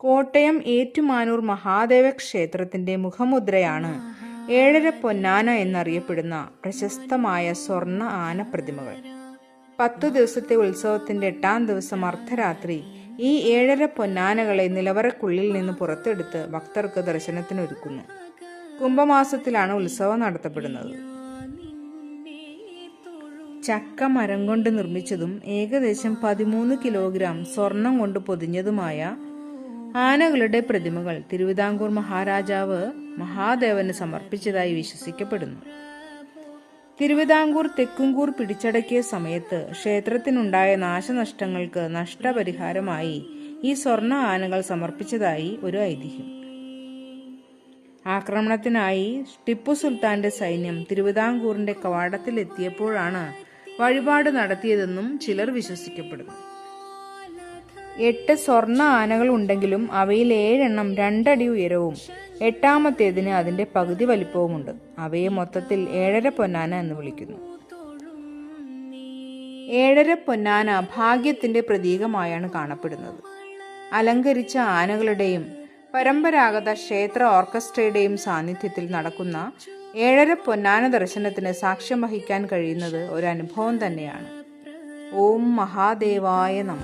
കോട്ടയം ഏറ്റുമാനൂർ മഹാദേവ ക്ഷേത്രത്തിന്റെ മുഖമുദ്രയാണ് ഏഴര പൊന്നാന എന്നറിയപ്പെടുന്ന പ്രശസ്തമായ സ്വർണ ആന പ്രതിമകൾ പത്തു ദിവസത്തെ ഉത്സവത്തിന്റെ എട്ടാം ദിവസം അർദ്ധരാത്രി ഈ ഏഴര പൊന്നാനകളെ നിലവറക്കുള്ളിൽ നിന്ന് പുറത്തെടുത്ത് ഭക്തർക്ക് ദർശനത്തിനൊരുക്കുന്നു. കുംഭമാസത്തിലാണ് ഉത്സവം നടത്തപ്പെടുന്നത്. ചക്ക മരം കൊണ്ട് നിർമ്മിച്ചതും ഏകദേശം പതിമൂന്ന് കിലോഗ്രാം സ്വർണം കൊണ്ട് പൊതിഞ്ഞതുമായ ആനകളുടെ പ്രതിമകൾ തിരുവിതാംകൂർ മഹാരാജാവ് മഹാദേവന് സമർപ്പിച്ചതായി വിശ്വസിക്കപ്പെടുന്നു. തിരുവിതാംകൂർ തെക്കുംകൂർ പിടിച്ചടക്കിയ സമയത്ത് ക്ഷേത്രത്തിനുണ്ടായ നാശനഷ്ടങ്ങൾക്ക് നഷ്ടപരിഹാരമായി ഈ സ്വർണ ആനകൾ സമർപ്പിച്ചതായി ഒരു ഐതിഹ്യം. ആക്രമണത്തിനായി ടിപ്പു സുൽത്താന്റെ സൈന്യം തിരുവിതാംകൂറിന്റെ കവാടത്തിലെത്തിയപ്പോഴാണ് വഴിപാട് നടത്തിയതെന്നും ചിലർ വിശ്വസിക്കപ്പെടുന്നു. എട്ട് സ്വർണ ആനകൾ ഉണ്ടെങ്കിലും അവയിൽ ഏഴെണ്ണം രണ്ടടി ഉയരവും. എട്ടാമത്തേതിന് അതിന്റെ പകുതി വലിപ്പവുമുണ്ട്. അവയെ മൊത്തത്തിൽ ഏഴര പൊന്നാന എന്ന് വിളിക്കുന്നു. ഏഴര പൊന്നാന ഭാഗ്യത്തിന്റെ പ്രതീകമായാണ് കാണപ്പെടുന്നത്. അലങ്കരിച്ച ആനകളുടെയും പരമ്പരാഗത ക്ഷേത്ര ഓർക്കസ്ട്രയുടെയും സാന്നിധ്യത്തിൽ നടക്കുന്ന ഏഴര പൊന്നാന ദർശനത്തിന് സാക്ഷ്യം വഹിക്കാൻ കഴിയുന്നത് ഒരു അനുഭവം തന്നെയാണ്. ഓം മഹാദേവായ നമ.